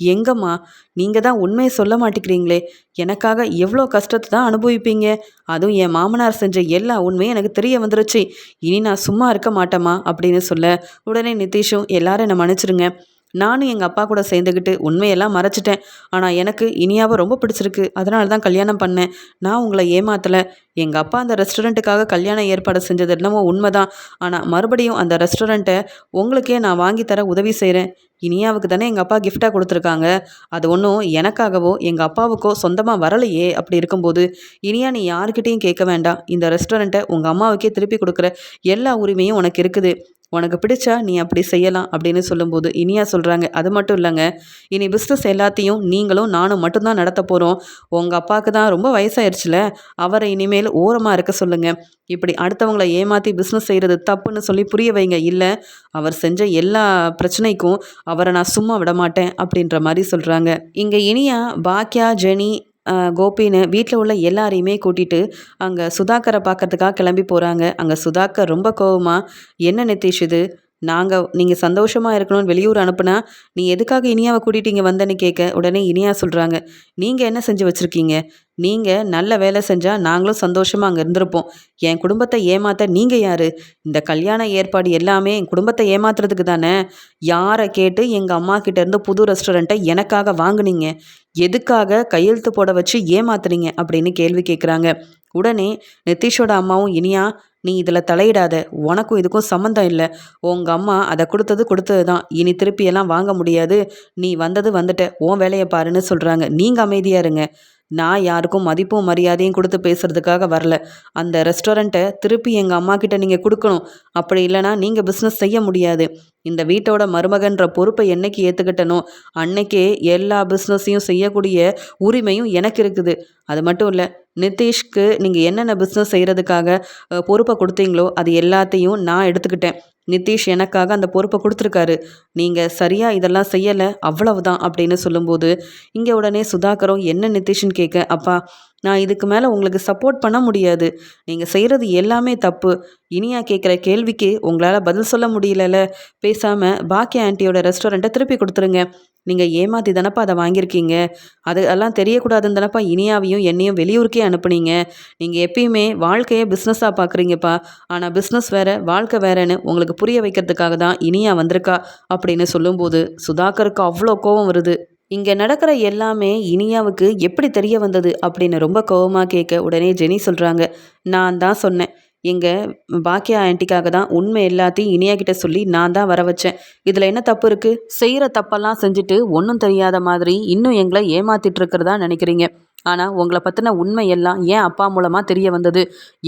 எங்கம்மா நீங்கள் தான் உண்மையை சொல்ல மாட்டேங்கிறீங்களே எனக்காக எவ்வளோ கஷ்டத்தை தான் அனுபவிப்பீங்க? அதுவும் என் மாமனார் செஞ்ச எல்லா உண்மையும் எனக்கு தெரிய வந்துருச்சு. இனி நான் சும்மா இருக்க மாட்டேம்மா அப்படின்னு சொல்ல உடனே நிதிஷும் எல்லாரும் என்னை மன்னிச்சிருங்க. நானும் எங்கள் அப்பா கூட சேர்ந்துக்கிட்டு உண்மையெல்லாம் மறைச்சிட்டேன். ஆனால் எனக்கு இனியாவை ரொம்ப பிடிச்சிருக்கு. அதனால தான் கல்யாணம் பண்ணேன். நான் உங்களை ஏமாத்தலை. எங்கள் அப்பா அந்த ரெஸ்டாரண்ட்டுக்காக கல்யாணம் ஏற்பாடு செஞ்சது என்னமோ உண்மைதான். ஆனால் மறுபடியும் அந்த ரெஸ்டாரண்ட்டை உங்களுக்கே நான் வாங்கித்தர தர உதவி செய்கிறேன் இனியாவுக்கு தானே எங்கள் அப்பா கிஃப்டாக கொடுத்துருக்காங்க. அது ஒன்றும் எனக்காகவோ எங்கள் அப்பாவுக்கோ சொந்தமாக வரலையே. அப்படி இருக்கும்போது இனியா நீ யாருக்கிட்டேயும் கேட்க வேண்டாம். இந்த ரெஸ்டாரண்ட்டை உங்கள் அம்மாவுக்கே திருப்பி கொடுக்குற எல்லா உரிமையும் உனக்கு இருக்குது. உனக்கு பிடிச்சா நீ அப்படி செய்யலாம் அப்படின்னு சொல்லும்போது இனியா சொல்கிறாங்க அது மட்டும் இல்லைங்க. இனி பிஸ்னஸ் எல்லாத்தையும் நீங்களும் நானும் மட்டும்தான் நடத்த போகிறோம் உங்கள் அப்பாவுக்கு தான் ரொம்ப வயசாயிருச்சுல. அவரை இனிமேல் ஓரமாக இருக்க சொல்லுங்கள் இப்படி அடுத்தவங்களை ஏமாற்றி பிஸ்னஸ் செய்கிறது தப்புன்னு சொல்லி புரிய வைங்க. இல்லை அவர் செஞ்ச எல்லா பிரச்சனைக்கும் அவரை நான் சும்மா விட மாட்டேன் அப்படின்ற மாதிரி சொல்கிறாங்க இங்கே இனியா பாக்கியா ஜெனி கோபின்னு வீட்டில் உள்ள எல்லாரையுமே கூட்டிகிட்டு அங்கே சுதாகரை பார்க்கறதுக்காக கிளம்பி போகிறாங்க அங்கே சுதாகர் ரொம்ப கோவமாக என்ன நிதிஷ் இது? நாங்கள் நீங்கள் சந்தோஷமாக இருக்கணும்னு வெளியூர் அனுப்புனா நீ எதுக்காக இனியாவை கூட்டிகிட்டு இங்கே வந்தேன்னு கேட்க? உடனே இனியா சொல்கிறாங்க நீங்கள் என்ன செஞ்சு வச்சுருக்கீங்க? நீங்கள் நல்ல வேலை செஞ்சால் நாங்களும் சந்தோஷமாக அங்கே இருந்திருப்போம். என் குடும்பத்தை ஏமாற்ற நீங்கள் யார்? இந்த கல்யாண ஏற்பாடு எல்லாமே என் குடும்பத்தை ஏமாத்துறதுக்கு தானே? யாரை கேட்டு எங்கள் அம்மா கிட்டேருந்து புது ரெஸ்டாரண்ட்டை எனக்காக வாங்குனீங்க? எதுக்காக கையெழுத்து போட வச்சு ஏமாத்துறீங்க அப்படின்னு கேள்வி கேட்குறாங்க உடனே நிதிஷோட அம்மாவும் இனியா நீ இதில் தலையிடாத. உனக்கும் இதுக்கும் சம்மந்தம் இல்லை. உங்கள் அம்மா அதை கொடுத்தது கொடுத்தது தான் இனி திருப்பியெல்லாம் வாங்க முடியாது. நீ வந்தது வந்துட்ட. உன் வேலையை பாருன்னு சொல்கிறாங்க நீங்கள் அமைதியாக இருங்க. நான் யாருக்கும் மதிப்பும் மரியாதையும் கொடுத்து பேசுகிறதுக்காக வரல. அந்த ரெஸ்டாரண்ட்டை திருப்பி எங்கள் அம்மா கிட்ட நீங்கள் கொடுக்கணும். அப்படி இல்லைனா நீங்கள் பிஸ்னஸ் செய்ய முடியாது. இந்த வீட்டோட மருமகன்ற பொறுப்பை என்னைக்கு ஏற்றுக்கிட்டனோ அன்னைக்கே எல்லா பிஸ்னஸையும் செய்யக்கூடிய உரிமையும் எனக்கு இருக்குது. அது மட்டும் இல்லை நிதிஷ்க்கு நீங்கள் என்னென்ன பிஸ்னஸ் செய்கிறதுக்காக பொறுப்பை கொடுத்தீங்களோ அது எல்லாத்தையும் நான் எடுத்துக்கிட்டேன். நிதிஷ் எனக்காக அந்த பொறுப்பை கொடுத்துருக்காரு. நீங்கள் சரியாக இதெல்லாம் செய்யலை அவ்வளவுதான் அப்படின்னு சொல்லும்போது இங்கே உடனே சுதாகரும் என்ன நிதிஷ்னு கேட்க அப்பா நான் இதுக்கு மேலே உங்களுக்கு சப்போர்ட் பண்ண முடியாது. நீங்கள் செய்கிறது எல்லாமே தப்பு. இனியா கேட்குற கேள்விக்கு உங்களால் பதில் சொல்ல முடியலல்ல பேசாமல் பாக்கிய ஆண்டியோட ரெஸ்டாரண்ட்டை திருப்பி கொடுத்துருங்க. நீங்கள் ஏமாற்றி தானப்பா அதை வாங்கியிருக்கீங்க? அது எல்லாம் தெரியக்கூடாதுன்னு தானப்பா இனியாவையும் என்னையும் வெளியூருக்கே அனுப்புனீங்க. நீங்கள் எப்பயுமே வாழ்க்கையை பிஸ்னஸாக பார்க்குறீங்கப்பா. ஆனால் பிஸ்னஸ் வேறு வாழ்க்கை வேறேன்னு உங்களுக்கு புரிய வைக்கிறதுக்காக தான் இனியா வந்திருக்கா அப்படின்னு சொல்லும்போது சுதாகருக்கு அவ்வளோ கோபம் வருது. இங்கே நடக்கிற எல்லாமே இனியாவுக்கு எப்படி தெரிய வந்தது அப்படின்னு ரொம்ப கோவமாக கேட்க உடனே ஜெனி சொல்கிறாங்க நான் தான் சொன்னேன். எங்கள் பாக்கியா ஆன்ட்டிக்காக தான் உண்மை எல்லாத்தையும் இனியா கிட்ட சொல்லி நான் தான் வர வச்சேன். இதில் என்ன தப்பு இருக்குது செய்கிற தப்பெல்லாம் செஞ்சுட்டு ஒன்றும் தெரியாத மாதிரி இன்னும் எங்களை ஏமாத்திட்டு இருக்கிறதா நினைக்கிறீங்க? ஆனால் உங்களை பற்றின உண்மை எல்லாம் ஏன் அப்பா மூலமாக தெரிய வந்தது?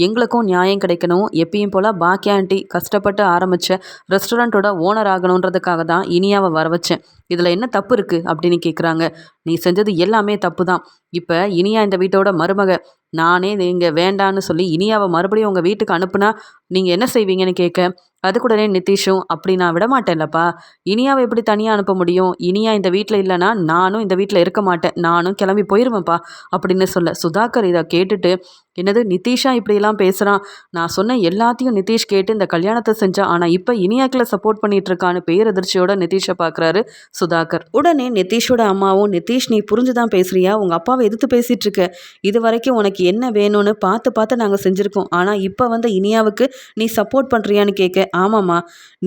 எங்களுக்கும் நியாயம் கிடைக்கணும். எப்பயும் போல் பாக்கியா ஆண்டி கஷ்டப்பட்டு ஆரம்பித்த ரெஸ்டாரண்ட்டோட ஓனர் ஆகணுன்றதுக்காக தான் இனியாவை வர வச்சேன். இதில் என்ன தப்பு இருக்குது அப்படின்னு கேட்குறாங்க நீ செஞ்சது எல்லாமே தப்பு தான் இப்போ இனியா இந்த வீட்டோட மருமக. நானே நீங்கள் வேண்டான்னு சொல்லி இனியாவை மறுபடியும் உங்கள் வீட்டுக்கு அனுப்புனா நீங்கள் என்ன செய்வீங்கன்னு கேட்க அதுக்குடனே நிதிஷும் அப்படி நான் விட மாட்டேன்லப்பா. இனியாவை எப்படி தனியாக அனுப்ப முடியும்? இனியா இந்த வீட்டில் இல்லைன்னா நானும் இந்த வீட்டில் இருக்க மாட்டேன். நானும் கிளம்பி போயிடுவேன்ப்பா அப்படின்னு சொல்ல. சுதாகர் இதை கேட்டுட்டு என்னது நிதிஷா இப்படியெல்லாம் பேசுகிறான் நான் சொன்ன எல்லாத்தையும் நிதிஷ் கேட்டு இந்த கல்யாணத்தை செஞ்சான் ஆனால் இப்போ இனியாக்கில் சப்போர்ட் பண்ணிட்டு இருக்கான்னு பேரதிர்ச்சியோட நிதிஷை பார்க்குறாரு சுதாகர். உடனே நிதிஷோட அம்மாவும் நிதிஷ் நீ புரிஞ்சு தான் பேசுறியா? உங்கள் அப்பாவை எதிர்த்து பேசிகிட்டு இருக்க இது வரைக்கும் உனக்கு என்ன வேணும்னு பார்த்து பார்த்து நாங்கள் செஞ்சுருக்கோம். ஆனால் இப்போ வந்து இனியாவுக்கு நீ சப்போர்ட் பண்ணுறியான்னு கேட்க ஆமாம்மா.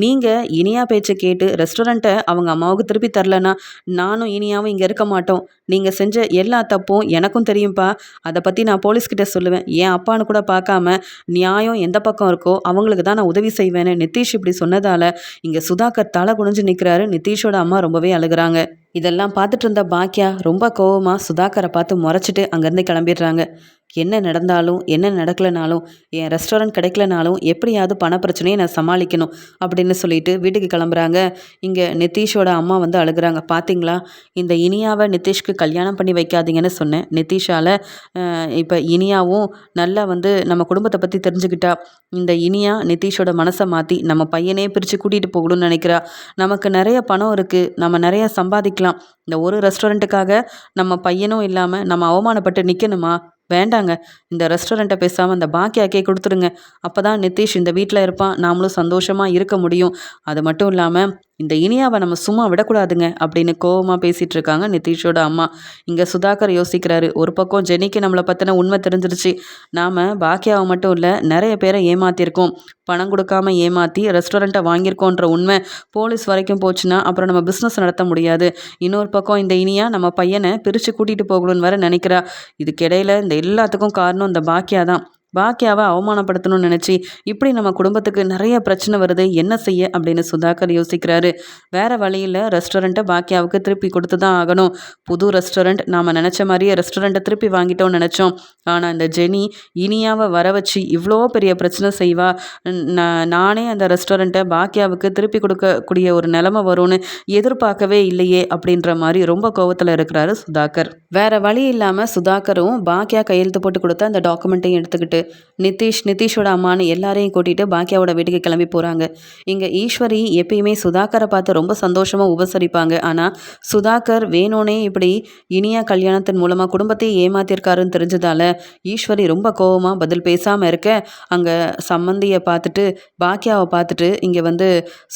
நீங்கள் இனியா பேச்சை கேட்டு ரெஸ்டாரண்ட்டை அவங்க அம்மாவுக்கு திருப்பி தரலன்னா நானும் இனியாவும் இங்கே இருக்க மாட்டோம். நீங்கள் செஞ்ச எல்லா தப்பும் எனக்கும் தெரியும்ப்பா அதை பற்றி நான் போலீஸ்கிட்ட சொல்லுவேன். என் அப்பான்னு கூட பார்க்காம நியாயம் எந்த பக்கம் இருக்கோ அவங்களுக்கு தான் நான் உதவி செய்வேன்னு நிதிஷ் இப்படி சொன்னதால் இங்கே சுதாகர் தலை குனிஞ்சு நிற்கிறாரு நிதிஷோட அம்மா ரொம்பவே அழுகுறாங்க. இதெல்லாம் பார்த்துட்டு இருந்த பாக்கியா ரொம்ப கோவமாக சுதாகரை பார்த்து முறைச்சிட்டு அங்கேருந்து கிளம்பிடுறாங்க. என்ன நடந்தாலும் என்ன நடக்கலைனாலும் என் ரெஸ்டாரண்ட் கிடைக்கலனாலும் எப்படியாவது பண பிரச்சனையை நான் சமாளிக்கணும் அப்படின்னு சொல்லிட்டு வீட்டுக்கு கிளம்புறாங்க. இங்கே நிதிஷோட அம்மா வந்து அழுகுறாங்க. பார்த்தீங்களா இந்த இனியாவை நிதிஷ்க்கு கல்யாணம் பண்ணி வைக்காதீங்கன்னு சொன்னேன். நிதிஷால் இப்போ இனியாவும் நல்லா வந்து நம்ம குடும்பத்தை பற்றி தெரிஞ்சுக்கிட்டா இந்த இனியா நிதிஷோட மனசை மாற்றி நம்ம பையனே பிரித்து கூட்டிகிட்டு போகணும்னு நினைக்கிறா. நமக்கு நிறைய பணம் இருக்குது நம்ம நிறைய சம்பாதிக்கலாம். இந்த ஒரு ரெஸ்டாரண்ட்டுக்காக நம்ம பையனும் இல்லாமல் நம்ம அவமானப்பட்டு நிற்கணுமா வேண்டாங்க. இந்த ரெஸ்டாரண்ட்டை பேசாமல் அந்த பாக்கியாக்கே கொடுத்துருங்க. அப்போ தான் நிதிஷ் இந்த வீட்டில் இருப்பான். நாமளும் சந்தோஷமாக இருக்க முடியும். அது மட்டும் இல்லாமல் இந்த இனியாவை நம்ம சும்மா விடக்கூடாதுங்க அப்படின்னு கோவமாக பேசிகிட்டு இருக்காங்க நிதிஷோட அம்மா. இங்கே சுதாகர் யோசிக்கிறாரு ஒரு பக்கம் ஜெனிக்கு நம்மளை பற்றின உண்மை தெரிஞ்சிருச்சு. நாம் பாக்கியாவை மட்டும் இல்லை நிறைய பேரை ஏமாற்றிருக்கோம் பணம் கொடுக்காம ஏமாற்றி ரெஸ்டாரண்ட்டை வாங்கியிருக்கோன்ற உண்மை போலீஸ் வரைக்கும் போச்சுன்னா அப்புறம் நம்ம பிஸ்னஸ் நடத்த முடியாது. இன்னொரு பக்கம் இந்த இனியா நம்ம பையனை பிரித்து கூட்டிகிட்டு போகணும்னு வர நினைக்கிறா. இதுக்கிடையில் இந்த எல்லாத்துக்கும் காரணம் இந்த பாக்கியா தான். பாக்கியாவை அவமானப்படுத்தணும்னு நினச்சி இப்படி நம்ம குடும்பத்துக்கு நிறைய பிரச்சனை வருது என்ன செய்ய அப்படின்னு சுதாகர் யோசிக்கிறாரு. வேற வழியில் ரெஸ்டாரண்ட்டை பாக்கியாவுக்கு திருப்பி கொடுத்து தான் ஆகணும். புது ரெஸ்டாரண்ட் நாம் நினச்ச மாதிரியே ரெஸ்டாரண்ட்டை திருப்பி வாங்கிட்டோம்னு நினச்சோம். ஆனால் இந்த ஜெனி இனியாவை வர வச்சு இவ்வளோ பெரிய பிரச்சனை செய்வா. நானே அந்த ரெஸ்டாரண்ட்டை பாக்கியாவுக்கு திருப்பி கொடுக்கக்கூடிய ஒரு நிலமை வரும்னு எதிர்பார்க்கவே இல்லையே அப்படின்ற மாதிரி ரொம்ப கோவத்தில் இருக்கிறாரு சுதாகர். வேற வழி இல்லாமல் சுதாகரும் பாக்கியா கையெழுத்து போட்டு கொடுத்த அந்த டாக்குமெண்ட்டையும் எடுத்துக்கிட்டு நிதிஷ் நிதிஷோட அம்மானு எல்லாரையும் கூட்டிகிட்டு பாக்கியாவோட வீட்டுக்கு கிளம்பி போகிறாங்க இங்கே ஈஸ்வரி எப்பயுமே சுதாகரை பார்த்து ரொம்ப சந்தோஷமாக உபசரிப்பாங்க. ஆனால் சுதாகர் வேணும்னே இப்படி இனியா கல்யாணத்தின் மூலமாக குடும்பத்தையே ஏமாத்திருக்காருன்னு தெரிஞ்சதால் ஈஸ்வரி ரொம்ப கோபமாக பதில் பேசாமல் இருக்க அங்கே சம்மந்தியை பார்த்துட்டு பாக்கியாவை பார்த்துட்டு இங்கே வந்து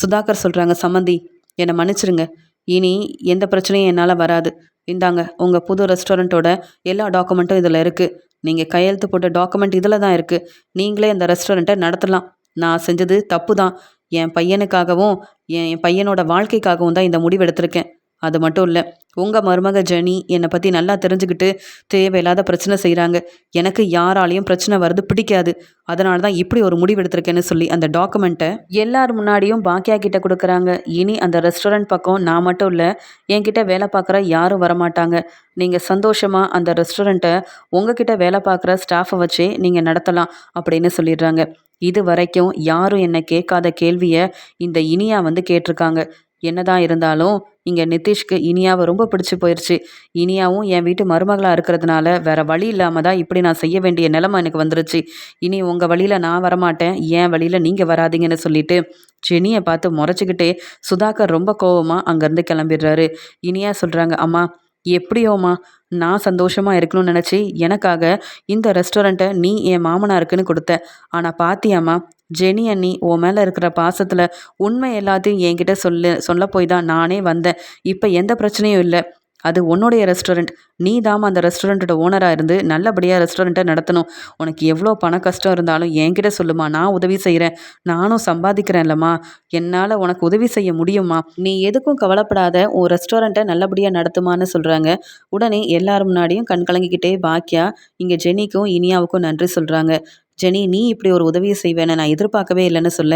சுதாகர் சொல்கிறாங்க சம்மந்தி என்னை மன்னிச்சிருங்க. இனி எந்த பிரச்சனையும் என்னால் வராது. இந்தாங்க உங்கள் புது ரெஸ்டாரண்ட்டோட எல்லா டாக்குமெண்ட்டும் இதில் இருக்குது நீங்கள் கையெழுத்து போட்ட டாக்குமெண்ட் இதில் தான் இருக்குது நீங்களே அந்த ரெஸ்டாரண்ட்டை நடத்தலாம். நான் செஞ்சது தப்பு தான் என் பையனுக்காகவும் என் என் பையனோட வாழ்க்கைக்காகவும் தான் இந்த முடிவு எடுத்திருக்கேன். அது மட்டும் இல்லை உங்கள் மருமக ஜெனி என்னை பற்றி நல்லா தெரிஞ்சுக்கிட்டு தேவையில்லாத பிரச்சனை செய்கிறாங்க எனக்கு யாராலையும் பிரச்சனை வருது பிடிக்காது. அதனால தான் இப்படி ஒரு முடிவு எடுத்திருக்கேன்னு சொல்லி அந்த டாக்குமெண்ட்டை எல்லார் முன்னாடியும் பாக்கியா கிட்ட கொடுக்குறாங்க. இனி அந்த ரெஸ்டாரண்ட் பக்கம் நான் மட்டும் இல்லை என்கிட்ட வேலை பார்க்குற யாரும் வரமாட்டாங்க. நீங்கள் சந்தோஷமாக அந்த ரெஸ்டாரண்ட்டை உங்ககிட்ட வேலை பார்க்குற ஸ்டாஃபை வச்சே நீங்கள் நடத்தலாம் அப்படின்னு சொல்லிடுறாங்க. இது வரைக்கும் யாரும் என்னை கேட்காத கேள்வியை இந்த இனியா வந்து கேட்டிருக்காங்க. என்னதான் இருந்தாலும் இங்கே நிதிஷ்க்கு இனியாவை ரொம்ப பிடிச்சி போயிடுச்சு இனியாவும் என் வீட்டு மருமகளாக இருக்கிறதுனால வேற வழி இல்லாமல் தான் இப்படி நான் செய்ய வேண்டிய நிலமை எனக்கு வந்துருச்சு. இனி உங்கள் வழியில் நான் வரமாட்டேன். என் வழியில் நீங்கள் வராதிங்கன்னு சொல்லிட்டு ஜெனியை பார்த்து முறைச்சிக்கிட்டே சுதாகர் ரொம்ப கோவமாக அங்கேருந்து கிளம்பிடுறாரு. இனியா சொல்கிறாங்க அம்மா எப்படியோம்மா நான் சந்தோஷமாக இருக்கணும்னு நினச்சி எனக்காக இந்த ரெஸ்டாரண்ட்டை நீ என் மாமனாருக்குன்னு கொடுத்த. ஆனால் பாத்தியாம்மா ஜெனி அண்ணி உன் மேலே இருக்கிற பாசத்தில் உண்மை எல்லாத்தையும் என்கிட்ட சொல்லு சொல்ல போய் தான் நானே வந்தேன். இப்போ எந்த பிரச்சனையும் இல்லை. அது உன்னுடைய ரெஸ்டாரண்ட் நீ தாம அந்த ரெஸ்டாரண்ட்டோட ஓனராக இருந்து நல்லபடியாக ரெஸ்டாரண்ட்டை நடத்தணும். உனக்கு எவ்வளோ பண கஷ்டம் இருந்தாலும் என்கிட்ட சொல்லுமா. நான் உதவி செய்கிறேன் நானும் சம்பாதிக்கிறேன்லம்மா. என்னால் உனக்கு உதவி செய்ய முடியுமா? நீ எதுக்கும் கவலைப்படாத. உன் ரெஸ்டாரண்ட்டை நல்லபடியாக நடத்துமான்னு சொல்கிறாங்க உடனே எல்லார் முன்னாடியும் கண் கலங்கிக்கிட்டே பாக்கியா இங்கே ஜெனிக்கும் இனியாவுக்கும் நன்றி சொல்கிறாங்க ஜெனி நீ இப்படி ஒரு உதவியை செய்வேன்னு நான் எதிர்பார்க்கவே இல்லைன்னு சொல்ல.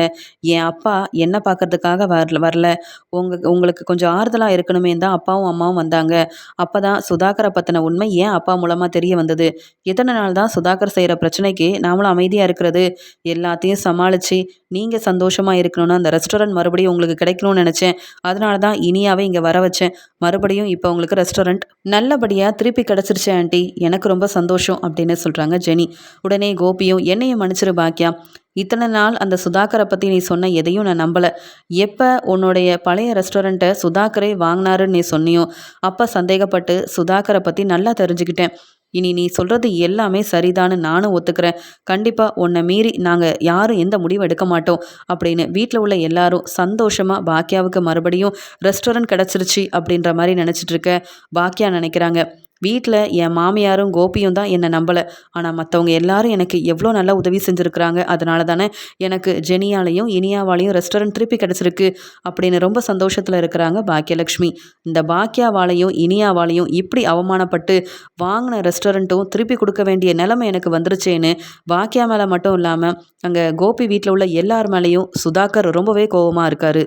என் அப்பா என்ன பார்க்கறதுக்காக வரல வரல. உங்க உங்களுக்கு கொஞ்சம் ஆறுதலாக இருக்கணுமே தான் அப்பாவும் அம்மாவும் வந்தாங்க. அப்போ தான் சுதாகரை பற்றின உண்மை ஏன் அப்பா மூலமாக தெரிய வந்தது? எத்தனை நாள் தான் சுதாகர் செய்கிற பிரச்சனைக்கு நாமளும் அமைதியாக இருக்கிறது? எல்லாத்தையும் சமாளித்து நீங்கள் சந்தோஷமாக இருக்கணும்னு அந்த ரெஸ்டாரண்ட் மறுபடியும் உங்களுக்கு கிடைக்கணும்னு நினச்சேன். அதனால தான் இனியாவே இங்கே வர வச்சேன். மறுபடியும் இப்போ உங்களுக்கு ரெஸ்டாரண்ட் நல்லபடியாக திருப்பி கிடச்சிருச்சு ஆண்டி. எனக்கு ரொம்ப சந்தோஷம் அப்படின்னு சொல்கிறாங்க ஜெனி. உடனே கோபியும் என்னையும் மன்னிச்சிரு பாக்கியா. இத்தனை நாள் அந்த சுதாகரை பற்றி நீ சொன்ன எதையும் நான் நம்பலை. எப்போ உன்னுடைய பழைய ரெஸ்டாரண்ட்டை சுதாகரை வாங்கினாருன்னு நீ சொன்னியோ அப்போ சந்தேகப்பட்டு சுதாகரை பற்றி நல்லா தெரிஞ்சுக்கிட்டேன். இனி நீ சொல்கிறது எல்லாமே சரிதான்னு நானும் ஒத்துக்கிறேன். கண்டிப்பாக உன்னை மீறி நாங்கள் யாரும் எந்த முடிவும் எடுக்க மாட்டோம் அப்படின்னு வீட்டில் உள்ள எல்லாரும் சந்தோஷமாக பாக்கியாவுக்கு மறுபடியும் ரெஸ்டாரண்ட் கிடச்சிருச்சு அப்படின்ற மாதிரி நினச்சிட்டு இருக்க பாக்கியா நினைக்கிறாங்க. வீட்டில் என் மாமியாரும் கோபியும் தான் என்னை நம்பலை. ஆனால் மற்றவங்க எல்லாரும் எனக்கு எவ்வளோ நல்லா உதவி செஞ்சுருக்குறாங்க. அதனால தானே எனக்கு ஜெனியாலையும் இனியாவாலையும் ரெஸ்டாரண்ட் திருப்பி கிடச்சிருக்கு அப்படின்னு ரொம்ப சந்தோஷத்தில் இருக்கிறாங்க பாக்கியலக்ஷ்மி. இந்த பாக்கியாவாலையும் இனியாவாலையும் இப்படி அவமானப்பட்டு வாங்கின ரெஸ்டாரண்ட்டும் திருப்பி கொடுக்க வேண்டிய நிலைமை எனக்கு வந்துருச்சேன்னு பாக்கியா மேலே மட்டும் இல்லாமல் அங்கே கோபி வீட்டில் உள்ள எல்லார் மேலேயும் சுதாகர் ரொம்பவே கோபமாக இருக்கார்.